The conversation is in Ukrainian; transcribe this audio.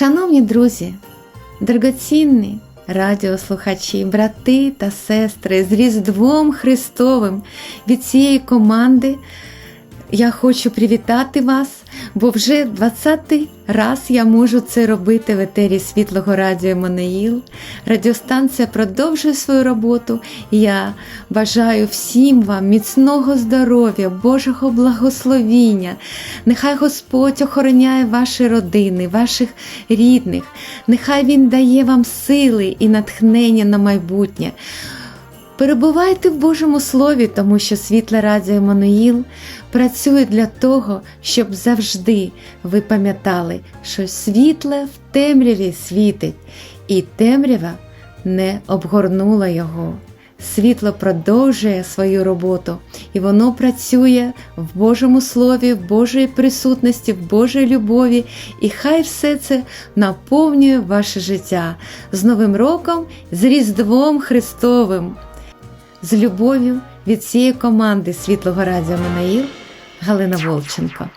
Шановні друзі, дорогоцінні радіослухачі, брати та сестри з Різдвом Христовим від цієї команди. Я хочу привітати вас, бо вже 20-й раз я можу це робити в етері Світлого Радіо Монеїл. Радіостанція продовжує свою роботу. Я бажаю всім вам міцного здоров'я, Божого благословіння. Нехай Господь охороняє ваші родини, ваших рідних. Нехай Він дає вам сили і натхнення на майбутнє. Перебувайте в Божому Слові, тому що світле радіо Еммануїл працює для того, щоб завжди ви пам'ятали, що світле в темряві світить, і темрява не обгорнула його. Світло продовжує свою роботу, і воно працює в Божому Слові, в Божої присутності, в Божій любові, і хай все це наповнює ваше життя з Новим роком, з Різдвом Христовим з любов'ю від цієї команди Світлого Радіо Манаїл Галина Волченко.